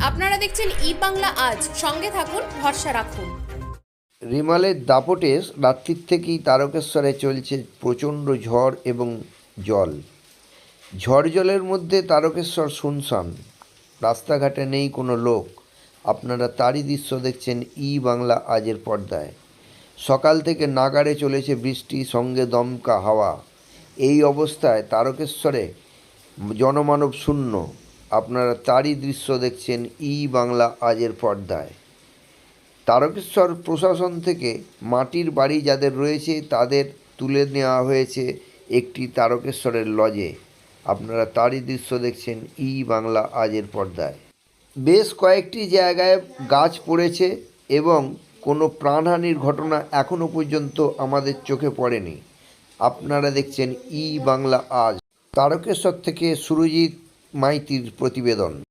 আপনারা দেখছেন ই বাংলা আজ। সঙ্গে থাকুন, ভরসা রাখুন। রিমালের দাপটে রাত্রির থেকেই তারকেশ্বরে চলছে প্রচণ্ড ঝড় এবং জল। ঝড় জলের মধ্যে তারকেশ্বর শুনশান। রাস্তাঘাটে নেই কোনো লোক। আপনারা তারই দৃশ্য দেখছেন ই বাংলা আজের পর্দায়। সকাল থেকে নাগাড়ে চলেছে বৃষ্টি, সঙ্গে দমকা হাওয়া। এই অবস্থায় তারকেশ্বরে জনমানব শূন্য। আপনারা তারই দৃশ্য দেখছেন ই বাংলা আজের পর্দায়। তারকেশ্বর প্রশাসন থেকে মাটির বাড়ি যাদের রয়েছে তাদের তুলে নেওয়া হয়েছে একটি তারকেশ্বরের লজে। আপনারা তারই দৃশ্য দেখছেন ই বাংলা আজের পর্দায়। বেশ কয়েকটি জায়গায় গাছ পড়েছে এবং কোনো প্রাণহানির ঘটনা এখনও পর্যন্ত আমাদের চোখে পড়েনি। আপনারা দেখছেন ই বাংলা আজ। তারকেশ্বর থেকে সুরজিৎ মাইতির প্রতিবেদন